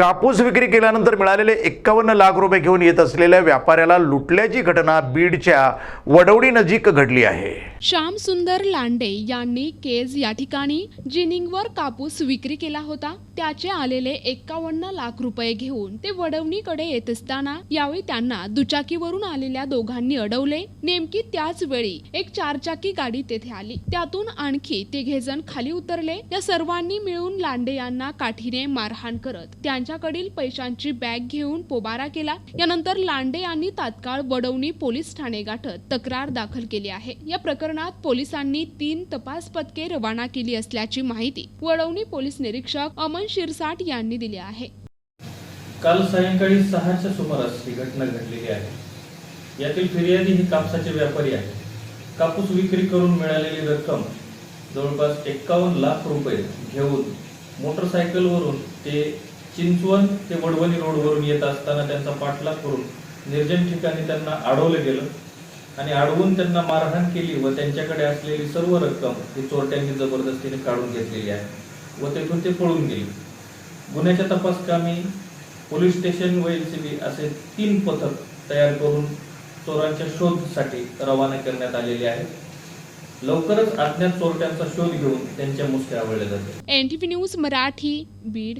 कापूस विक्री केल्यानंतर मिळालेले एक्कावन्न लाख रुपये घेऊन येत असलेल्या व्यापाऱ्याला लुटल्याची घटना बीडच्या वडवडी नजीक घडली आहे. श्याम सुंदर लांडे यांनी केज या ठिकाणी जिनिंगवर कापूस विक्री केला होता त्याचे आलेले एक्कावन्न लाख रुपये घेऊन ते वडवणीकडे येत असताना यावेळी त्यांना दुचाकीवरून आलेल्या दोघांनी अडवले. नेमकी त्याच वेळी एक चारचाकी गाडी तेथे आली. त्यातून आणखी तिघे जण खाली उतरले. या सर्वांनी मिळून लांडे यांना काठीने मारहाण करत त्यांच्याकडील पैशांची बॅग घेऊन पोबारा केला. यानंतर लांडे यांनी तात्काळ वडवणी पोलीस ठाणे गाठत तक्रार दाखल केली आहे. या प्रकरणात पोलिसांनी तीन तपास पथके रवाना केली असल्याची माहिती वडवणी पोलीस निरीक्षक अमन शिरसाट यांनी दिली आहे. काल सायंकाळी सहाच्या सुमारास ही घटना घडलेली आहे. यातील फिर्यादी हे कापसाचे व्यापारी आहे कापूस विक्री करून मिळालेली रक्कम जवळपास एक्कावन्न लाख रुपये घेऊन मोटरसायकलवरून ते चिंचवण ते वडवणी रोडवरून येत असताना त्यांचा पाठलाग करून निर्जन ठिकाणी त्यांना अडवलं गेलं. आणि अडवून त्यांना मारहाण केली व त्यांच्याकडे असलेली सर्व रक्कम ही चोरट्यांनी जबरदस्तीने काढून घेतलेली आहे व तेथून ते पळून गेले. गुन्ह्याच्या तपास कामी पोलीस स्टेशन व एलसीबी असे तीन पथक तयार करून चोरांच्या शोधसाठी रवाना करण्यात आलेले आहे लवकरच अज्ञात चोरट्यांचा शोध घेऊन त्यांच्या मुसक्या आवडल्या जाते एन न्यूज मराठी बीड.